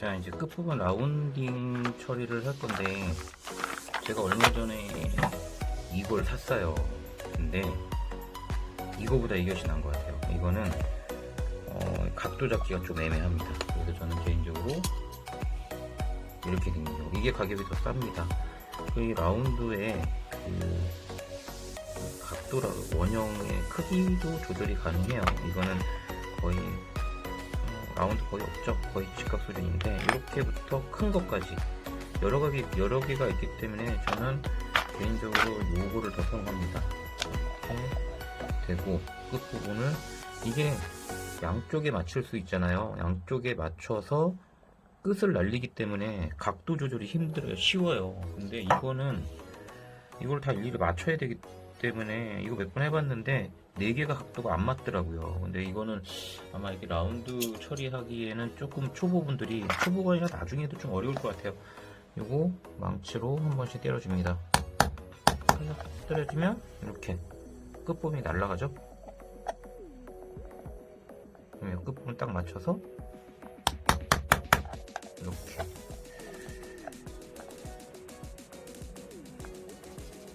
자 이제 끝부분 라운딩 처리를 할 건데 제가 얼마 전에 이걸 샀어요. 근데 이거보다 이것이 나은 것 같아요. 이거는 어, 각도 잡기가 좀 애매합니다. 그래서 저는 개인적으로 이렇게 생긴 이게 가격이 더 쌉니다. 그 라운드에 그 각도라 원형의 크기도 조절이 가능해요. 이거는 거의 어, 라운드 거의 없죠. 거의 직각 수준인데 이렇게부터 큰 것까지 여러 가지 여러 개가 있기 때문에 저는 개인적으로 요거를 더 선호합니다. 이렇게 되고 끝 부분을 이게 양쪽에 맞출 수 있잖아요. 양쪽에 맞춰서 끝을 날리기 때문에 각도 조절이 힘들어요. 쉬워요. 근데 이거는 이걸 다 일일이 맞춰야 되기 때문에 이거 몇 번 해봤는데 네 개가 각도가 안 맞더라고요. 근데 이거는 아마 이렇게 라운드 처리하기에는 조금 초보분들이 초보가 아니라 나중에도 좀 어려울 것 같아요. 요거 망치로 한 번씩 때려줍니다. 때려주면 이렇게 끝부분이 날아가죠. 그러면 끝부분 딱 맞춰서 이렇게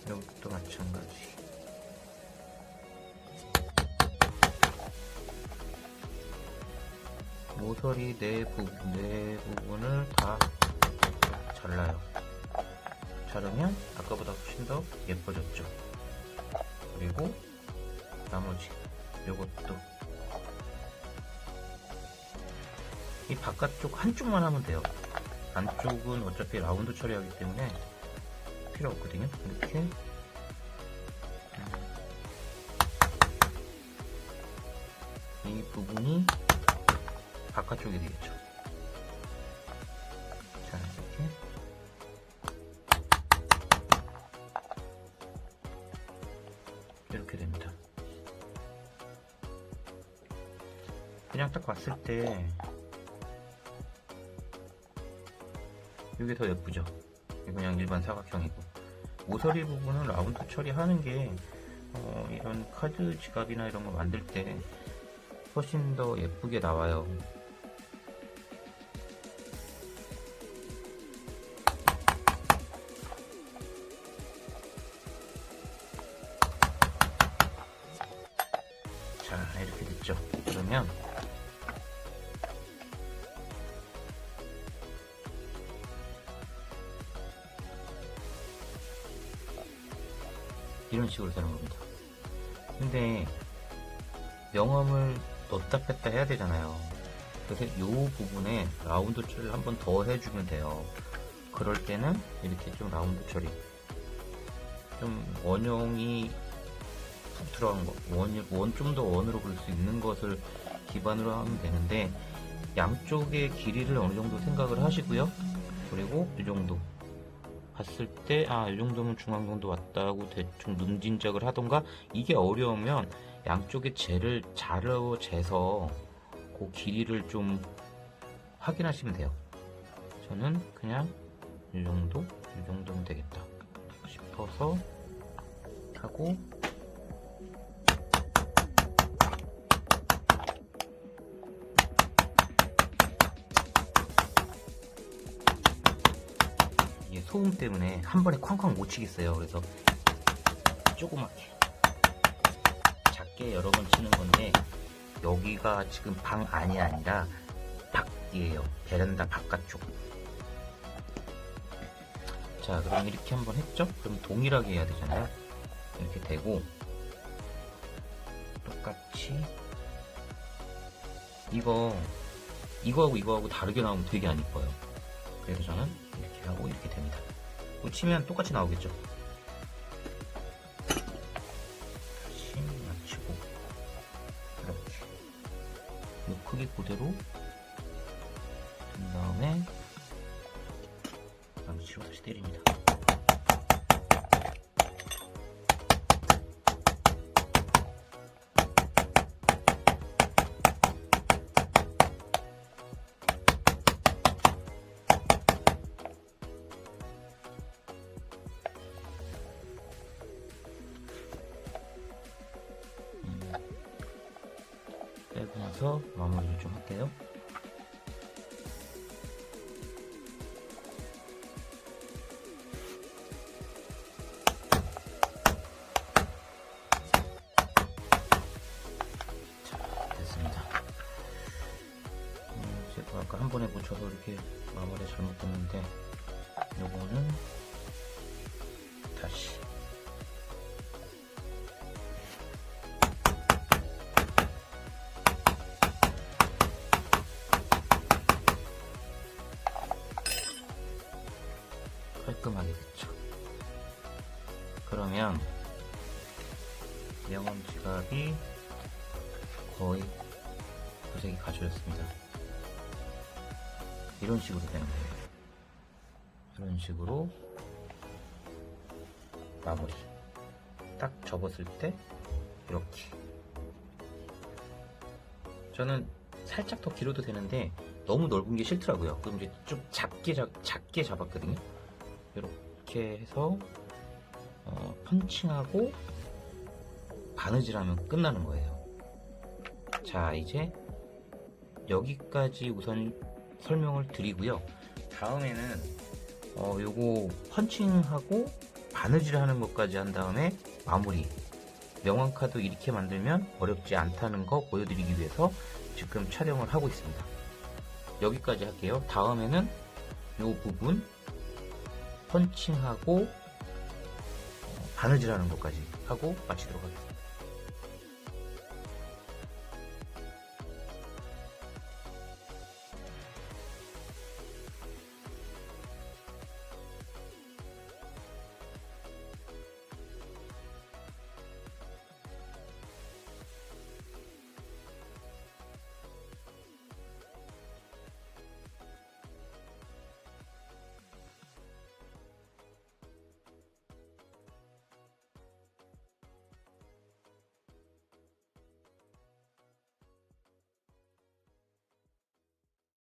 이것도 마찬가지. 모서리 네 부분, 네 부분을 다 잘라요. 자르면 아까보다 훨씬 더 예뻐졌죠. 그리고 나머지 요것도 이 바깥쪽 한쪽만 하면 돼요. 안쪽은 어차피 라운드 처리하기 때문에 필요 없거든요. 이렇게 음. 이 부분이 바깥쪽이 되겠죠. 자, 이렇게. 이렇게 됩니다. 그냥 딱 봤을 때, 이게 더 예쁘죠? 그냥 일반 사각형이고. 모서리 부분은 라운드 처리하는 게, 어, 이런 카드 지갑이나 이런 거 만들 때 훨씬 더 예쁘게 나와요. 이렇게 됐죠. 그러면 이런 식으로 되는 겁니다. 근데 명암을 넣다 뺐다 해야 되잖아요. 그래서 이 부분에 라운드 처리를 한 번 더 해주면 돼요. 그럴 때는 이렇게 좀 라운드 처리. 좀 원형이 푹 들어간 거, 원, 원 좀 더 원으로 그릴 수 있는 것을 기반으로 하면 되는데, 양쪽의 길이를 어느 정도 생각을 하시고요. 그리고 이 정도. 봤을 때, 아, 이 정도면 중앙 정도 왔다고 대충 눈진작을 하던가, 이게 어려우면 양쪽의 재를 자르 재서 그 길이를 좀 확인하시면 돼요. 저는 그냥 이 정도, 이 정도면 되겠다 싶어서 하고 소음 때문에 한 번에 쾅쾅 못 치겠어요. 그래서 조그맣게 작게 여러 번 치는 건데 여기가 지금 방 안이 아니라 밖이에요. 베란다 바깥쪽. 자, 그럼 이렇게 한번 했죠? 그럼 동일하게 해야 되잖아요. 이렇게 되고 똑같이 이거 이거하고 이거하고 다르게 나오면 되게 안 이뻐요. 그래서 저는 하고 이렇게 됩니다. 이거 치면 똑같이 나오겠죠? 다시 맞추고 이렇게 이 크기 그대로 된 다음에 망치로 다시 때립니다. 같아요. 음, 아까 한 번에 붙여서 이렇게 마무리 잘못 됐는데 요거는 명언 지갑이 거의 도색이 가져졌습니다. 이런 식으로 되는 거예요. 이런 식으로 마무리. 딱 접었을 때 이렇게. 저는 살짝 더 길어도 되는데 너무 넓은 게 싫더라고요. 그럼 이제 좀 작게 잡, 작게 잡았거든요. 이렇게 해서 어, 펀칭하고 바느질하면 끝나는 거예요. 자 이제 여기까지 우선 설명을 드리고요. 다음에는 어, 요거 펀칭하고 바느질 하는 것까지 한 다음에 마무리. 명왕카드 이렇게 만들면 어렵지 않다는 거 보여드리기 위해서 지금 촬영을 하고 있습니다. 여기까지 할게요. 다음에는 요 부분 펀칭하고 어, 바느질 하는 것까지 하고 마치도록 하겠습니다.